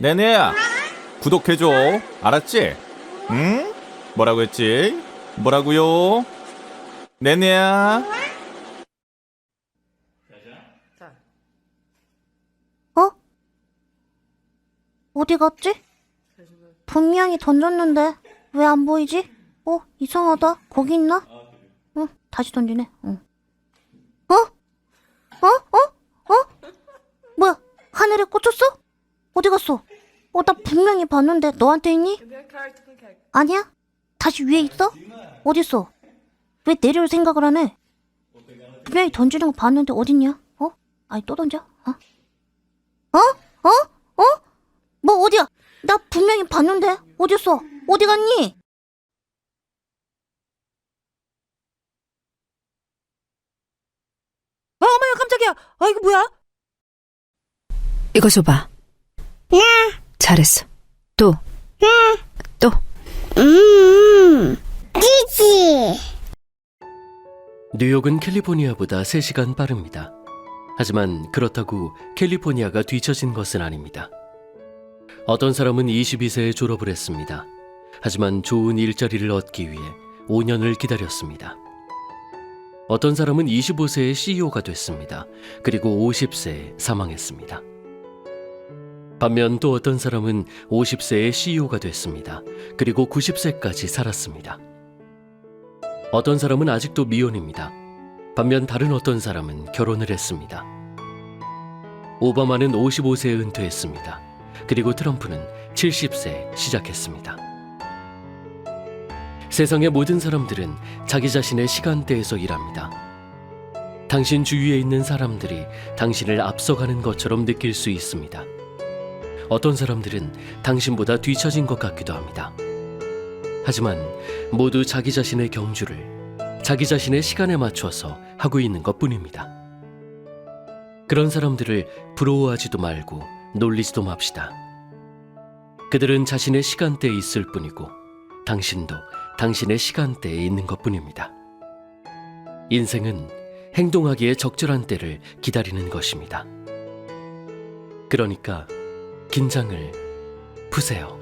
네네야 구독해줘 알았지? 응? 뭐라고 했지? 뭐라고요? 네네야 어? 어디 갔지? 분명히 던졌는데 왜 안 보이지? 어 이상하다 거기 있나? 응 다시 던지네 응. 어? 어? 어? 어? 뭐야 하늘에 꽂혔어? 어디 갔어? 어 나 분명히 봤는데 너한테 있니? 아니야? 다시 위에 있어? 어디 있어? 왜 내려올 생각을 안 해? 분명히 던지는 거 봤는데 어딨냐? 어? 아니 또 던져? 어? 어? 어? 어? 뭐 어디야? 나 분명히 봤는데 어딨어? 어디 갔니? 아, 어머야, 깜짝이야. 아, 이거 뭐야? 이거 줘봐. 잘했어. 또. 또. 음, 찌지. 뉴욕은 캘리포니아보다 3시간 빠릅니다. 하지만 그렇다고 캘리포니아가 뒤처진 것은 아닙니다. 어떤 사람은 22세에 졸업을 했습니다. 하지만 좋은 일자리를 얻기 위해 5년을 기다렸습니다. 어떤 사람은 25세에 CEO가 됐습니다. 그리고 50세에 사망했습니다. 반면 또 어떤 사람은 50세에 CEO가 됐습니다. 그리고 90세까지 살았습니다. 어떤 사람은 아직도 미혼입니다. 반면 다른 어떤 사람은 결혼을 했습니다. 오바마는 55세에 은퇴했습니다. 그리고 트럼프는 70세에 시작했습니다. 세상의 모든 사람들은 자기 자신의 시간대에서 일합니다. 당신 주위에 있는 사람들이 당신을 앞서가는 것처럼 느낄 수 있습니다. 어떤 사람들은 당신보다 뒤처진 것 같기도 합니다. 하지만 모두 자기 자신의 경주를 자기 자신의 시간에 맞춰서 하고 있는 것 뿐입니다. 그런 사람들을 부러워하지도 말고 놀리지도 맙시다. 그들은 자신의 시간대에 있을 뿐이고 당신도 당신의 시간대에 있는 것 뿐입니다. 인생은 행동하기에 적절한 때를 기다리는 것입니다. 그러니까 긴장을 푸세요.